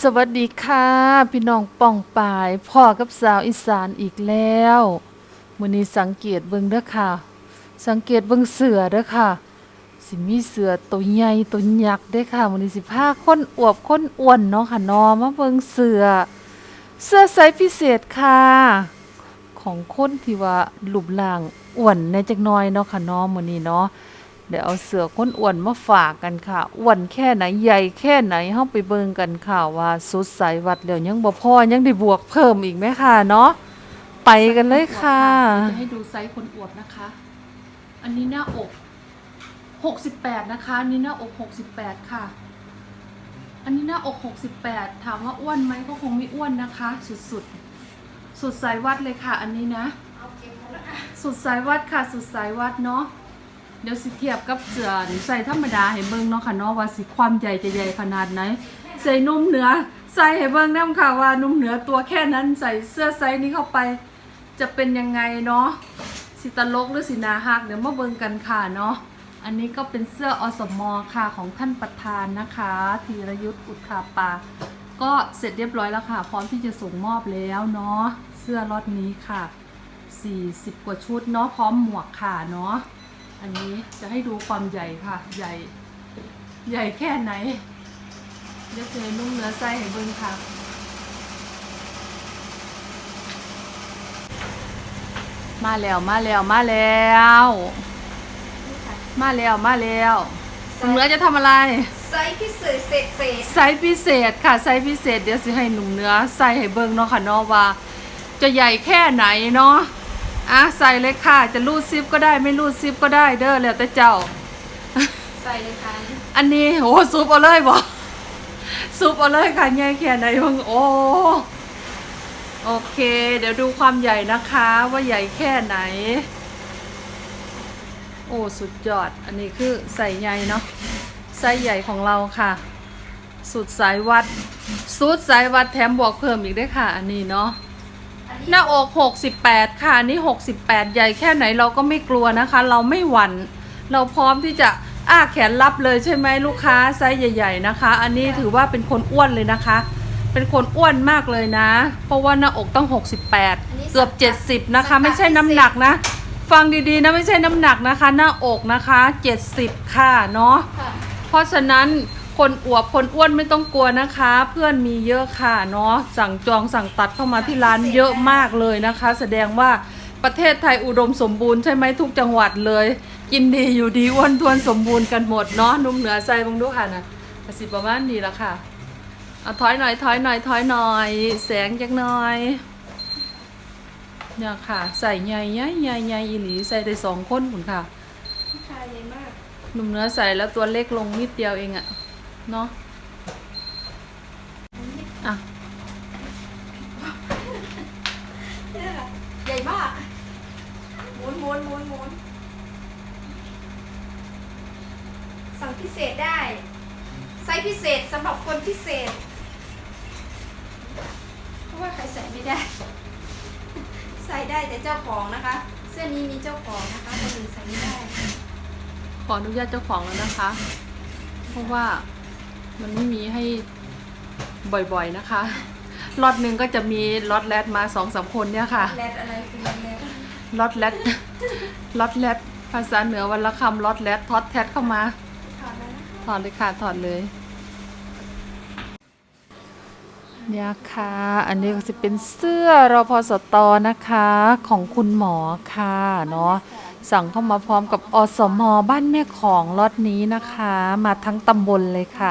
สวัสดีค่ะ พี่น้องป้องปายพ่อกับสาวอีสานอีกแล้วมื้อนี้สังเกตเบิ่งเด้อค่ะ สังเกตเบิ่งเสือเด้อค่ะ สิมีเสือตัวใหญ่ตัวยักษ์เด้อค่ะมื้อนี้สิพาคนอวบคนอ้วนเนาะค่ะนอมาเบิ่งเสือ เสื้อไซส์พิเศษค่ะ ของคนที่ว่ารูปร่างอ้วนในจักหน้อยเนาะค่ะนาะมื้อนี้เนาะ เดี๋ยวเอาเสือก้นอ้วนมาฝากกันค่ะอ้วนแค่ไหนใหญ่แค่ไหนเฮาไปเบิ่งกันค่ะว่าสุดสายวัดแล้วยังบ่พอยังได้บวกเพิ่มอีกไหมค่ะเนาะไปกันเลยค่ะ จะให้ดูไซส์คนอวบนะคะ อันนี้หน้าอก 68 นะคะ อันนี้หน้าอก 68 ค่ะ อันนี้หน้าอก 68 ถามว่าอ้วนไหมก็คงไม่อ้วนนะคะ สุดๆสุดสายวัดเลยค่ะ อันนี้นะ สุดสายวัดค่ะ สุดสายวัดเนาะ เดี๋ยวสิเทียบกับเสือใส่ธรรมดาให้เบิ่งเนาะค่ะเนาะว่าสิความใหญ่จะใหญ่ขนาดไหน ใส่นุ่มเหนือใส่ให้เบิ่งนํค่ะว่านุ่มเหนือตัวแค่นั้นใส่เสื้อไซส์นี้เข้าไป จะเป็นยังไงเนาะสิตลกหรือสินาฮักเดี๋ยวมาเบิ่งกันค่ะเนาะอันนี้ก็เป็นเสื้ออสมอค่ะของท่านประธานนะคะธีรยุทธ์อุทาปา ก็เสร็จเรียบร้อยแล้วค่ะ พร้อมที่จะส่งมอบแล้วเนาะเสื้อล็อตนี้ค่ะ 40 กว่าชุดเนาะพร้อมหมวกค่ะเนาะ อันนี้จะให้ดูความใหญ่ค่ะ ใหญ่ ใหญ่แค่ไหนเดี๋ยวเซนุ่งเนื้อไส้ให้เบิ่งค่ะมาแล้วมาแล้วมาแล้วมาแล้วมาแล้วนุ่มเนื้อจะทำอะไร ไซส์พิเศษเศษเศษไซส์พิเศษค่ะไซส์พิเศษเดี๋ยวสิให้หนุ่มเนื้อใส่ให้เบิ่งเนาะค่ะเนาะว่า จะใหญ่แค่ไหนเนาะ อะใส่เลยค่ะ จะรูดซิปก็ได้ไม่รูดซิปก็ได้เด้อแล้วแต่เจ้า ใส่เลยค่ะอันนี้โหซุปเอาเลยบ่ซุปเอาเลยค่ะใหญ่แค่ไหนเบิ่งโอ้โอเค เดี๋ยวดูความใหญ่นะคะ ว่าใหญ่แค่ไหน โอ้สุดยอด อันนี้คือใส่ใหญ่เนาะไส้ใหญ่ของเราค่ะ สุดสายวัดสุดสายวัดแถมบวกเพิ่มอีกด้วยค่ะ อันนี้เนาะอัน หนี้น้าอก 68 ค่ะอันนี้68 ใหญ่แค่ไหนเราก็ไม่กลัวนะคะ เราไม่หวั่นเราพร้อมที่จะอ้าแขนรับเลยใช่ไหมลูกค้าไซส์ใหญ่ ๆนะคะ อันนี้ถือว่าเป็นคนอ้วนเลยนะคะ เป็นคนอ้วนมากเลยนะ เพราะว่าหน้าอกต้อง 68 เกือบ 70 นะคะ ไม่ใช่น้ำหนักนะ ฟังดีๆนะไม่ใช่น้ำหนักนะคะ หน้าอกนะคะ 70 ค่ะเนาะค่ะเพราะฉะนั้น คนอวบคนอ้วนไม่ต้องกลัวนะคะ เพื่อนมีเยอะค่ะเนาะสั่งจองสั่งตัดเข้ามาที่ร้านเยอะมากเลยนะคะ แสดงว่าประเทศไทยอุดมสมบูรณ์ใช่ไหมทุกจังหวัดเลย กินดีอยู่ดีอ้วนทวนสมบูรณ์กันหมดเนาะนุ่มเหนือใส่บังดูค่ะนะกสิประมาณนี้ละค่ะเอาถอยหน่อยถอยหน่อยถอยหน่อย แสงจักหน่อยเนี่ยค่ะ ใส่ใหญ่ใหญ่ใหญ่ใหญ่อีหลีใส่ได้สองคนคุณค่ะผู้ชายใหญ่มากหนุ่มเนื้อใส่แล้วตัวเล็กลงนิดเดียวเองอะ เนาะอะเนี่ยค่ะใหญ่มากหมุนหมุนหมุนหมุนสั่งพิเศษได้ ไซส์พิเศษสำหรับคนพิเศษ เพราะว่าใครใส่ไม่ได้ ใส่ได้แต่เจ้าของนะคะ เสื้อนี้มีเจ้าของนะคะคนอื่นใส่ไม่ได้ ขออนุญาตเจ้าของแล้วนะคะ เพราะว่า มันไม่มีให้บ่อยๆนะคะล็อตหนึ่งก็จะมีล็อตแรดมาสองสามคนเนี่ยค่ะแรดอะไรคือแรดล็อตแรดล็อตแรดภาษาเหนือวันละคำล็อตแรดทอดแทดเข้ามาถอดแล้วนะคะถอดเลยค่ะถอดเลยเนี่ยค่ะ อันนี้ก็จะเป็นเสื้อรอพสตนะคะของคุณหมอค่ะเนาะสั่งเข้ามาพร้อมกับอสมบ้านแม่ของรถนี้นะคะ มาทั้งตำบลเลยค่ะ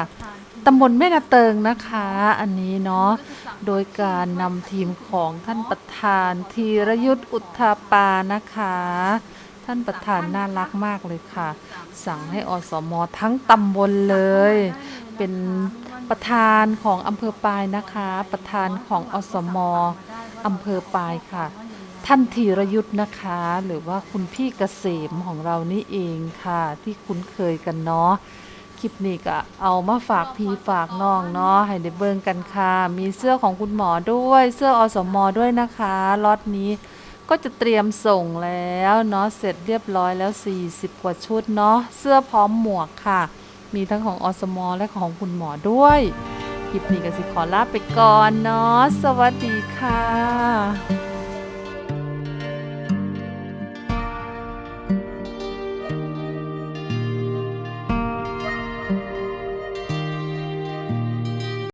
ตำบลแม่นาเติงนะคะ อันนี้เนาะโดยการนำทีมของท่านประธานธีรยุทธ์อุทธาปานะคะ ท่านประธานน่ารักมากเลยค่ะ สั่งให้อสมทั้งตำบลเลย เป็นประธานของอำเภอปายนะคะ ประธานของอสมอำเภอปายค่ะ ท่านธีรยุทธ์นะคะ หรือว่าคุณพี่เกษมของเรานี่เองค่ะ ที่คุ้นเคยกันเนาะ คลิปนี้ก็เอามาฝากพี่ฝากน้องเนาะให้ได้เบิ่งกันค่ะ มีเสื้อของคุณหมอด้วย เสื้ออสมอด้วยนะคะล็อตนี้ก็จะเตรียมส่งแล้วเนาะเสร็จเรียบร้อยแล้ว 40 กว่าชุดเนาะเสื้อพร้อมหมวกค่ะ มีทั้งของอสมอและของคุณหมอด้วยคลิปนี้ก็สิขอลาไปก่อนเนาะสวัสดีค่ะ